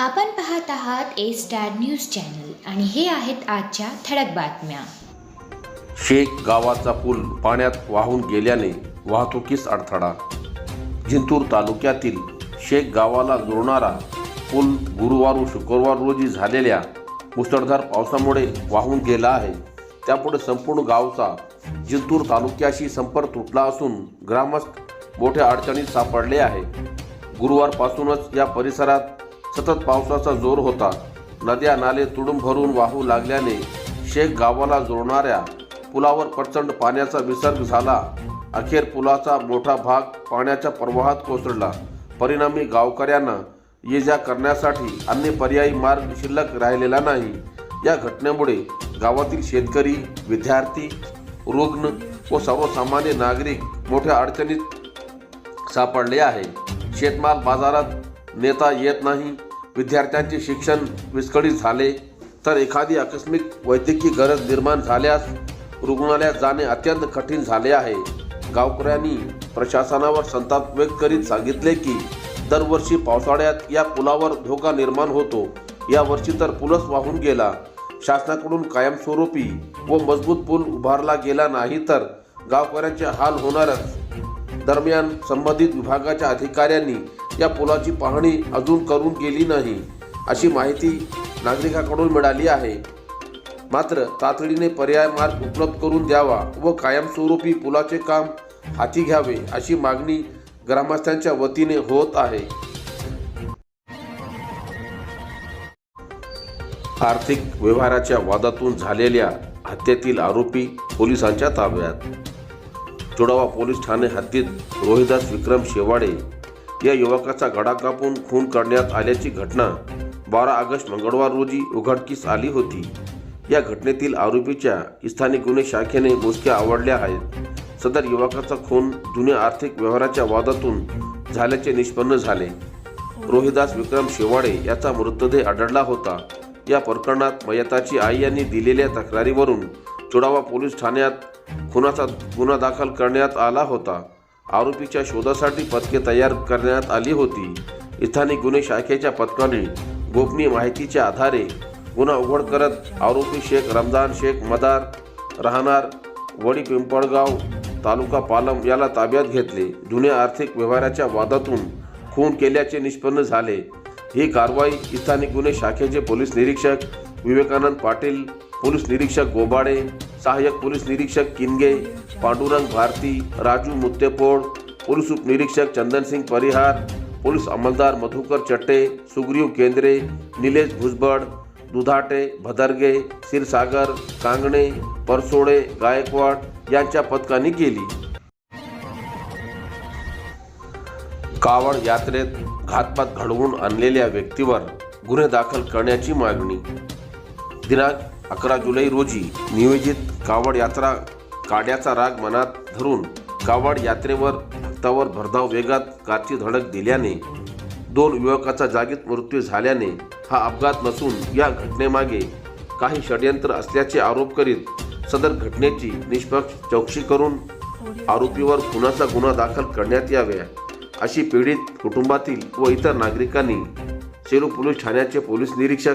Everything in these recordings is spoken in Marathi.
आपण पाहत आहात ए स्टार न्यूज चॅनल आणि हे आहेत आजच्या ठळक बातम्या. शेख गावाचा पूल पाण्यात वाहून गेल्याने वाहतुकीस अडथळा. जिंतूर तालुक्यातील शेख गावाला जोडणारा पूल गुरुवार व शुक्रवार रोजी झालेल्या मुसळधार पावसामुळे वाहून गेला आहे. त्यापुढे संपूर्ण गावचा जिंतूर तालुक्याशी संपर्क तुटला असून ग्रामस्थ मोठ्या अडचणीत सापडले आहे गुरुवारपासूनच या परिसरात सतत पावसाचा जोर होता. नद्या नाले तुडून भरून वाहू लागल्याने शेख गावाला जोडणाऱ्या पुलावर प्रचंड पाण्याचा विसर्ग झाला. अखेर पुलाचा मोठा भाग पाण्याच्या प्रवाहात कोसळला. परिणामी गावकऱ्यांना ये जा करण्यासाठी अन्य पर्यायी मार्ग शिल्लक राहिलेला नाही. या घटनेमुळे गावातील शेतकरी विद्यार्थी रुग्ण व सर्वसामान्य नागरिक मोठ्या अडचणीत सापडले आहे. शेतमाल बाजारात नेता येत नाही. विद्यार्थ्यांचे शिक्षण विस्कळीत झाले तर एखादी आकस्मिक वैद्यकीय गरज निर्माण झाल्यास रुग्णालयात जाणे अत्यंत कठीण झाले आहे. गावकऱ्यांनी प्रशासनावर संताप व्यक्त करीत सांगितले की दरवर्षी पावसाळ्यात या पुलावर धोका निर्माण होतो. यावर्षी तर पुलच वाहून गेला. शासनाकडून कायमस्वरूपी व मजबूत पूल उभारला गेला नाही तर गावकऱ्यांचे हाल होणारच. दरम्यान संबंधित विभागाच्या अधिकाऱ्यांनी या पुलाची पाहणी अजून करून गेली नाही अशी माहिती नागरिकांकडून मिळाली आहे. मात्र तातडीने पर्याय मार्ग उपलब्ध करून द्यावा व कायमस्वरूपी पुलाचे काम हाती घ्यावे अशी मागणी ग्रामस्थांच्या वतीने होत आहे. आर्थिक व्यवहाराच्या वादातून झालेल्या हत्येतील आरोपी पोलिसांच्या ताब्यात. चुडावा पोलीस ठाणे हद्दीत रोहिदास विक्रम शेवाडे या युवकाचा गडा कापून खून करण्यात आल्याची घटना बारा ऑगस्ट मंगळवार रोजी उघडकीस आली होती. या घटनेतील आरोपीच्या स्थानिक गुन्हे शाखेने मोजक्या आवडल्या आहेत. सदर युवकाचा खून जुन्या आर्थिक व्यवहाराच्या वादातून झाल्याचे निष्पन्न झाले. रोहिदास विक्रम शेवाडे याचा मृतदेह आढळला होता. या प्रकरणात मयताची आई यांनी दिलेल्या तक्रारीवरून चुडावा पोलीस ठाण्यात खुनाचा गुन्हा दाखल करण्यात आला होता. आरोपीच्या शोधासाठी पथके तयार करण्यात आली होती. स्थानिक गुन्हे शाखेच्या पथकाने गोपनीय माहितीच्या आधारे गुन्हा उघड करत आरोपी शेख रमजान शेख मदार राहणार वडी पिंपळगाव तालुका पालम याला ताब्यात घेतले. जुन्या आर्थिक व्यवहाराच्या वादातून खून केल्याचे निष्पन्न झाले. ही कारवाई स्थानिक गुन्हे शाखेचे पोलीस निरीक्षक विवेकानंद पाटील पोलीस निरीक्षक गोबाडे सहाय्यक पोलीस निरीक्षक किनगे पांडुरंग भारती राजू मुत्तेपोड पोलीस उपनिरीक्षक चंदनसिंग परिहार पोलीस अंमलदार मधुकर चट्टे सुग्रीव केंद्रे निलेश भुजबळ दुधाटे भदरगे क्षीरसागर कांगणे परसोडे गायकवाड यांच्या पथकाने केली. कावड यात्रेत घातपात घडवून आणलेल्या व्यक्तीवर गुन्हे दाखल करण्याची मागणी. दिनांक अकरा जुलै रोजी नियोजित कावड यात्रा काड्याचा राग मनात धरून कावड यात्रेवर भक्तावर भरधाव वेगात कारची धडक दिल्याने दोन युवकाचा जागीत मृत्यू झाल्याने हा अपघात नसून या घटनेमागे काही षडयंत्र असल्याचे आरोप करीत सदर घटनेची निष्पक्ष चौकशी करून आरोपीवर खुनाचा गुन्हा दाखल करण्यात याव्या अशी पीडित कुटुंबातील व इतर नागरिकांनी सेलू पोलीस ठाण्याचे पोलीस निरीक्षक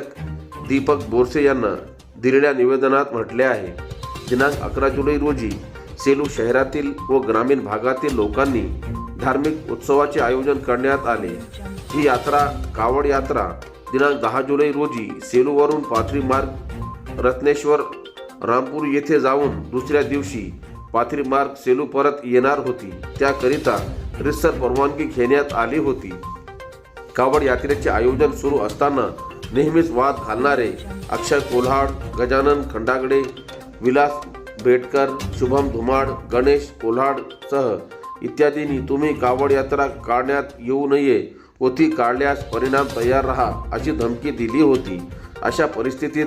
दीपक बोरसे यांना दिलेल्या निवेदनात म्हटले आहे. दिनांक अकरा जुलै रोजी सेलू शहरातील व ग्रामीण भागातील लोकांनी धार्मिक उत्सवाचे आयोजन करण्यात आले. ही यात्रा कावड यात्रा दिनांक दहा जुलै रोजी सेलूवरून पाथरी मार्ग रत्नेश्वर रामपूर येथे जाऊन दुसऱ्या दिवशी पाथरी मार्ग सेलू परत येणार होती. त्याकरिता रिसर परवानगी घेण्यात आली होती. कावड यात्रेचे आयोजन सुरू असताना नेहमीच वाद घालणारे अक्षय कोल्हाड गजानन खंडागडे विलास बेटकर शुभम धुमाड गणेश कोल्हाडसह इत्यादींनी तुम्ही कावड यात्रा काढण्यात येऊ नये व ती काढल्यास परिणाम तयार राहा अशी धमकी दिली होती. अशा परिस्थितीत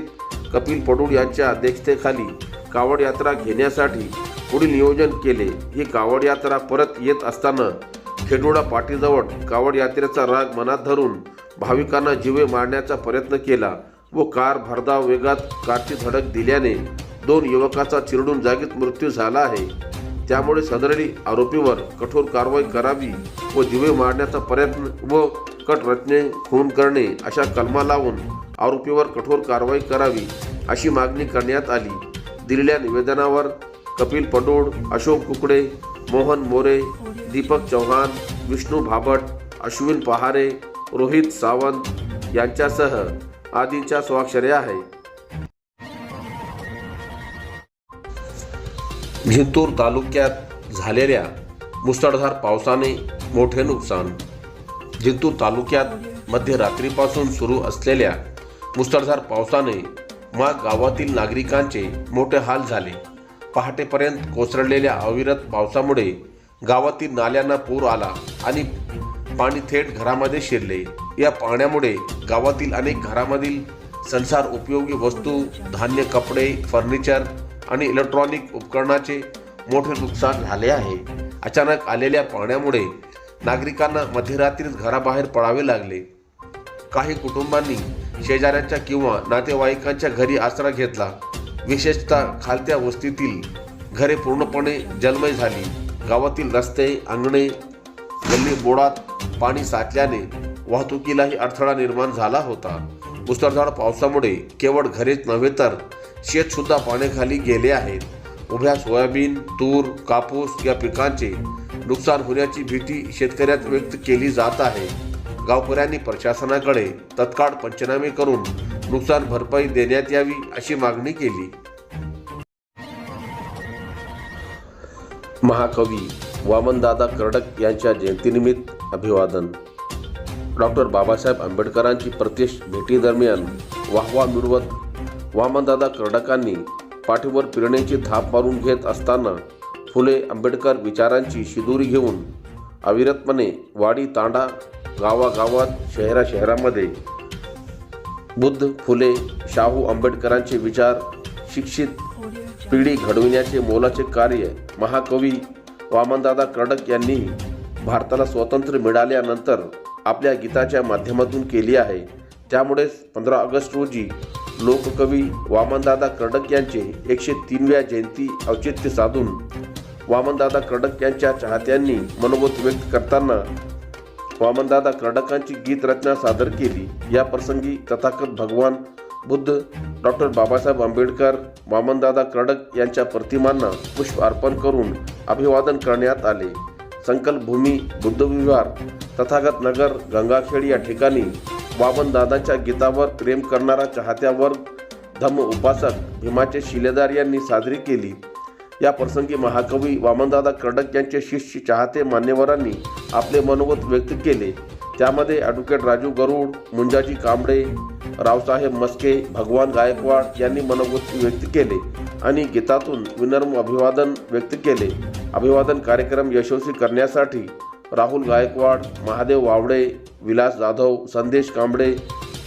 कपिल पडूळ यांच्या अध्यक्षतेखाली कावड यात्रा घेण्यासाठी पुढील नियोजन केले. ही कावड यात्रा परत येत असताना खेडोडा पाटीजवळ कावड यात्रेचा राग मनात धरून भाविकांना जीवे मारण्याचा प्रयत्न केला व कार भरधाव वेगात कारची धडक दिल्याने दोन युवकाचा चिरडून जागीच मृत्यू झाला आहे. त्यामुळे सदरली आरोपीवर कठोर कारवाई करावी व जीवे मारण्याचा प्रयत्न व कट रचने खून करणे अशा कलमा लावून आरोपीवर कठोर कारवाई करावी अशी मागणी करण्यात आली. दिलेल्या निवेदनावर कपिल पडोड अशोक कुकडे मोहन मोरे दीपक चव्हाण विष्णू भाबट अश्विन पहारे रोहित सावंत यांच्यासह आदींच्या स्वाक्षऱ्या आहेत. जिंतूर तालुक्यात झालेल्या मुसळधार पावसाने मोठे नुकसान. जिंतूर तालुक्यात मध्यरात्रीपासून सुरू असलेल्या मुसळधार पावसाने मा गावातील नागरिकांचे मोठे हाल झाले. पहाटेपर्यंत कोसळलेल्या अविरत पावसामुळे गावातील नाल्यांना पूर आला आणि पाणी थेट घरामध्ये शिरले. या पाण्यामुळे गावातील अनेक घरामधील संसार उपयोगी वस्तू धान्य कपडे फर्निचर आणि इलेक्ट्रॉनिक उपकरणाचे मोठे नुकसान झाले आहे. अचानक आलेल्या पाण्यामुळे नागरिकांना मध्यरात्रीच घराबाहेर पडावे लागले. काही कुटुंबांनी शेजाऱ्यांच्या किंवा नातेवाईकांच्या घरी आसरा घेतला. विशेषतः खालत्या वस्तीतील घरे पूर्णपणे जलमय झाली. गावातील रस्ते अंगणे गल्ली बोडात पाणी साचल्याने वाहतुकीलाही अडथळा निर्माण झाला होता. मुसळधार पावसामुळे केवळ घरेच नव्हे तर शेत सुद्धा पाण्याखाली गेले आहेत. उभ्या सोयाबीन तूर कापूस या पिकांचे नुकसान होण्याची भीती शेतकऱ्यात व्यक्त केली जात आहे. गावकऱ्यांनी प्रशासनाकडे तत्काळ पंचनामे करून नुकसान भरपाई देण्यात यावी अशी मागणी केली. महाकवी वामनदादा कर्डक यांच्या जयंतीनिमित्त अभिवादन. डॉक्टर बाबासाहेब आंबेडकरांची प्रत्यक्ष भेटीदरम्यान वाहवा मिळवत वामनदादा कर्डकांनी पाठीवर पिरण्याची थाप मारून घेत असताना फुले आंबेडकर विचारांची शिदोरी घेऊन अविरतपणे वाडी तांडा गावागावात शहरा शहरामध्ये बुद्ध फुले शाहू आंबेडकरांचे विचार शिक्षित पिढी घडविण्याचे मोलाचे कार्य महाकवी वामनदादा कर्डक यांनी भारताला स्वातंत्र्य मिळाल्यानंतर आपल्या गीताच्या माध्यमातून केली आहे. त्यामुळेच पंधरा ऑगस्ट रोजी लोककवी वामनदादा कडक यांचे एकशे तीनव्या जयंती औचित्य साधून वामनदादा कडक यांच्या चाहत्यांनी मनोगत व्यक्त करताना वामनदादा कर्डकांची गीतरचना सादर केली. या प्रसंगी तथाकथ भगवान बुद्ध डॉक्टर बाबासाहेब आंबेडकर वामनदादा कर्डक यांच्या प्रतिमांना पुष्प अर्पण करून अभिवादन करण्यात आले. संकल्पभूमी बुद्धविहार तथागत नगर गंगाखेड या ठिकाणी वामनदादांच्या गीतावर प्रेम करणारा चाहत्यावर धम्म उपासक भीमाचे शिलेदार यांनी साजरी केली. या प्रसंगी महाकवी वामनदादा कर्डक यांचे शिष्य चाहते मान्यवरांनी आपले मनोगत व्यक्त केले. त्यामध्ये ॲडव्होकेट राजू गरुड मुंजाजी कांबळे रावसाहेब मस्के भगवान गायकवाड यांनी मनोगत व्यक्त केले आणि गीतातून विनर्म अभिवादन व्यक्त केले. अभिवादन कार्यक्रम यशस्वी करण्यासाठी राहुल गायकवाड महादेव वावडे विलास जाधव संदेश कांबळे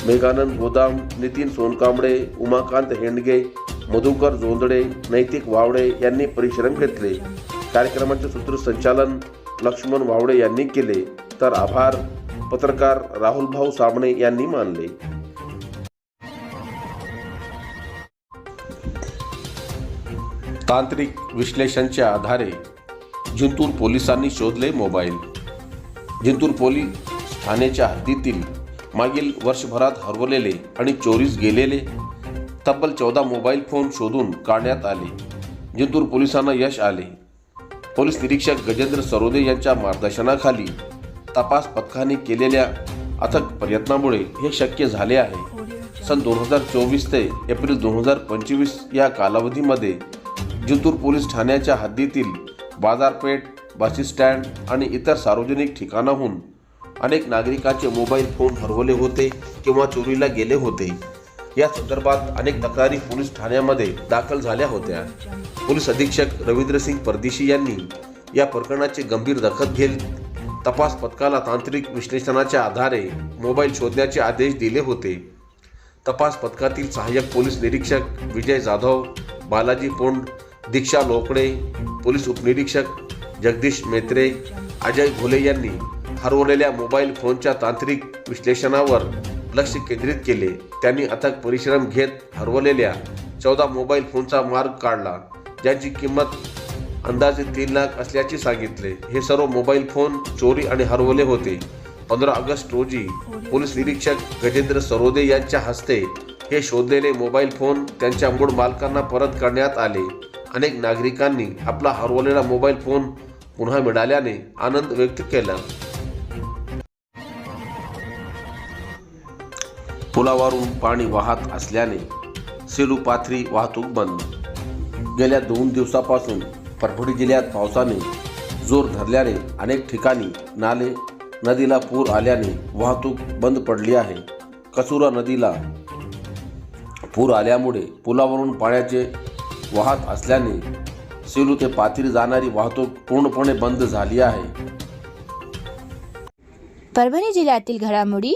मेघानंद गोदाम नितीन सोनकांबळे उमाकांत हेंडगे मधुकर जोंदडे नैतिक वावडे यांनी परिश्रम घेतले. कार्यक्रमाचे सूत्रसंचालन लक्ष्मण वावडे यांनी केले. तर आभार. पत्रकार राहुल भाऊ साबणे यांनी मानले. तांत्रिक विश्लेषणच्या आधारे जिंतूर पोलिसांनी शोधले मोबाईल. जिंतूर पोलीस ठाण्याच्या हद्दीतील मागील वर्षभरात हरवलेले आणि चोरीस गेलेले तब्बल चौदा मोबाईल फोन शोधून काढण्यात आले. जिंतूर पोलिसांना यश आले. पोलीस निरीक्षक गजेंद्र सरोदे यांच्या मार्गदर्शनाखाली तपास पथकाने केलेल्या अथक प्रयत्नामुळे हे शक्य झाले आहे. सन दोन हजार चोवीस ते एप्रिल दोन हजार पंचवीस या कालावधीमध्ये जिंतूर पोलीस ठाण्याच्या हद्दीतील बाजारपेठ बस स्टँड आणि इतर सार्वजनिक ठिकाणाहून अनेक नागरिकांचे मोबाईल फोन हरवले होते किंवा चोरीला गेले होते. या संदर्भात अनेक तक्रारी पोलीस ठाण्यामध्ये दाखल झाल्या होत्या. पोलीस अधीक्षक रवींद्रसिंग परदेशी यांनी या प्रकरणाची गंभीर दखल घेत तपास पथकाला तांत्रिक विश्लेषणाच्या आधारे मोबाईल शोधण्याचे आदेश दिले होते. तपास पथकातील सहाय्यक पोलीस निरीक्षक विजय जाधव बालाजी पोंड दीक्षा लोकडे पोलीस उपनिरीक्षक जगदीश मेत्रे अजय घोले यांनी हरवलेल्या मोबाईल फोनच्या तांत्रिक विश्लेषणावर लक्ष केंद्रित केले. त्यांनी अथक परिश्रम घेत हरवलेल्या चौदा मोबाईल फोनचा मार्ग काढला ज्यांची किंमत अंदाजे तीन लाख असल्याचे सांगितले. हे सर्व मोबाईल फोन चोरी आणि हरवले होते. पंधरा ऑगस्ट रोजी पोलीस निरीक्षक गजेंद्र सरोदे यांच्या हस्ते हे शोधलेले मोबाईल फोन त्यांच्या मूळ मालकांना परत करण्यात आले. अनेक नागरिकांनी आपला हरवलेला मोबाईल फोन पुन्हा मिळाल्याने आनंद व्यक्त केला. पुलावरून पाणी वाहत असल्याने सेलू पाथरी वाहतूक बंद. गेल्या दोन दिवसापासून परभणी जिल्ह्यात पावसाने जोर धरल्याने अनेक ठिकाणी नाले नदीला पूर आल्याने वाहतूक बंद पडली आहे. कसुरा नदीला पूर आल्यामुळे पुलावरून पाण्याचे वाहत असल्याने सेलू ते पाथरी जाणारी वाहतूक पूर्णपणे बंद झाली आहे. परभणी जिल्ह्यातील घडामोडी